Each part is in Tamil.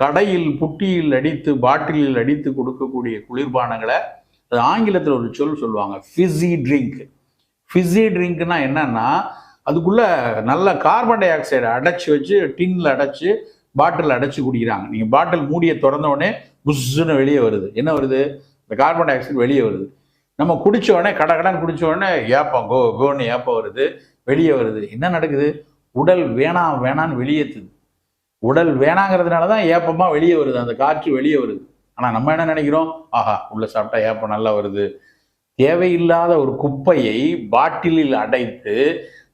கடையில் புட்டியில் அடித்து பாட்டிலில் அடித்து கொடுக்கக்கூடிய குளிர்பானங்களை அது ஆங்கிலத்தில் ஒரு சொல் சொல்லுவாங்க ஃபிஸி ட்ரிங்க் ஃபிஸி ட்ரிங்க்னா என்னன்னா அதுக்குள்ளே நல்ல கார்பன் டை ஆக்சைடு அடைச்சி வச்சு டின்ல அடைச்சி பாட்டில் அடைச்சி குடிக்கிறாங்க. நீங்கள் பாட்டில் மூடியை திறந்த உடனே புஷ்ஷுன்னு வெளியே வருது. என்ன வருது? இந்த கார்பன் டை ஆக்சைடு வெளியே வருது. நம்ம குடிச்ச உடனே கட கடன் குடிச்ச உடனே ஏப்பம் கோ கோன்னு ஏப்பம் வருது வெளியே வருது. என்ன நடக்குது? உடல் வேணாம் வேணான்னு வெளியேற்றுது உடல் வேணாங்கிறதுனால தான் ஏப்பமாக வெளியே வருது அந்த காற்று வெளியே வருது. ஆனால் நம்ம என்ன நினைக்கிறோம்? ஆஹா உள்ளே சாப்பிட்டா ஏப்பம் நல்லா வருது. தேவையில்லாத ஒரு குப்பையை பாட்டிலில் அடைத்து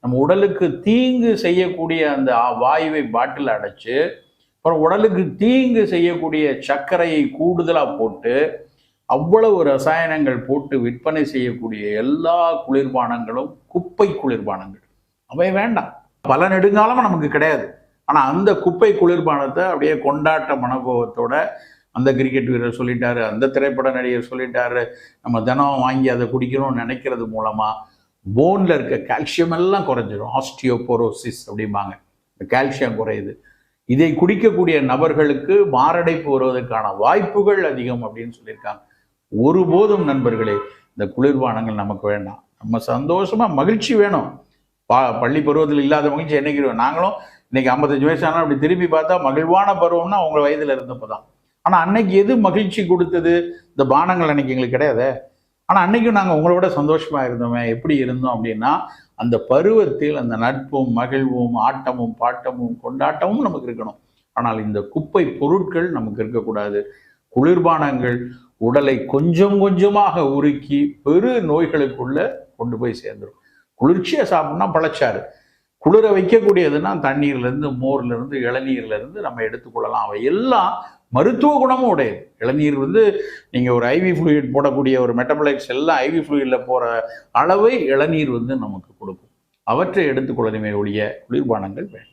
நம்ம உடலுக்கு தீங்கு செய்யக்கூடிய அந்த வாயுவை பாட்டில் அடைச்சு அப்புறம் உடலுக்கு தீங்கு செய்யக்கூடிய சர்க்கரையை கூடுதலாக போட்டு அவ்வளவு ரசாயனங்கள் போட்டு விற்பனை செய்யக்கூடிய எல்லா குளிர்பானங்களும் குப்பை குளிர்பானங்கள். அவை வேண்டாம். பல நெடுங்காலமாக நமக்கு கிடையாது. ஆனால் அந்த குப்பை குளிர்பானத்தை அப்படியே கொண்டாட்ட மனோபாவத்தோட அந்த கிரிக்கெட் வீரர் சொல்லிட்டாரு அந்த திரைப்பட நடிகர் சொல்லிட்டாரு நம்ம தினம் வாங்கி அதை குடிக்கணும்னு நினைக்கிறது மூலமாக போனில் இருக்க கால்சியம் எல்லாம் குறைஞ்சிடும் ஆஸ்டியோபோரோசிஸ் அப்படிம்பாங்க. இந்த கால்சியம் குறையுது. இதை குடிக்கக்கூடிய நபர்களுக்கு மாரடைப்பு வருவதற்கான வாய்ப்புகள் அதிகம் அப்படின்னு சொல்லியிருக்காங்க. ஒருபோதும் நண்பர்களே இந்த குளிர்பானங்கள் நமக்கு வேண்டாம். நம்ம சந்தோஷமாக மகிழ்ச்சி வேணும். பா பள்ளி பருவத்தில் இல்லாத மகிழ்ச்சி என்னைக்கு நாங்களும் இன்னைக்கு ஐம்பத்தஞ்சு வயசு ஆனால் அப்படி திரும்பி பார்த்தா மகிழ்வான பருவம்னா அவங்க வயதுல இருந்தப்போ தான் ஆனால் அன்னைக்கு எது மகிழ்ச்சி கொடுத்தது? இந்த பானங்கள் அன்னைக்கு எங்களுக்கு கிடையாது? ஆனால் அன்னைக்கும் நாங்கள் உங்களோட சந்தோஷமா இருந்தோமே. எப்படி இருந்தோம் அப்படின்னா அந்த பருவத்தில் அந்த நட்பும் மகிழ்வும் ஆட்டமும் பாட்டமும் கொண்டாட்டமும் நமக்கு இருக்கணும். ஆனால் இந்த குப்பை பொருட்கள் நமக்கு இருக்கக்கூடாது. குளிர்பானங்கள் உடலை கொஞ்சம் கொஞ்சமாக உருக்கி பெரு நோய்களுக்குள்ள கொண்டு போய் சேர்ந்துடும் குளிர்ச்சியாக சாப்பிட்னா பழச்சாறு. குளிர வைக்கக்கூடியதுன்னா தண்ணீர்லேருந்து மோர்லேருந்து இளநீர்லேருந்து நம்ம எடுத்துக்கொள்ளலாம். அவை எல்லாம் மருத்துவ குணமும் உடையது. இளநீர் வந்து நீங்கள் ஒரு ஐவி ஃப்ளூயிட் போடக்கூடிய ஒரு மெட்டபலைட்ஸ் எல்லாம் ஐவி ஃப்ளூயிடில் போகிற அளவை இளநீர் வந்து நமக்கு கொடுக்கும். அவற்றை எடுத்துக்கொள்ளணுமே ஒழிய குளிர்பானங்கள் வேண்டும்.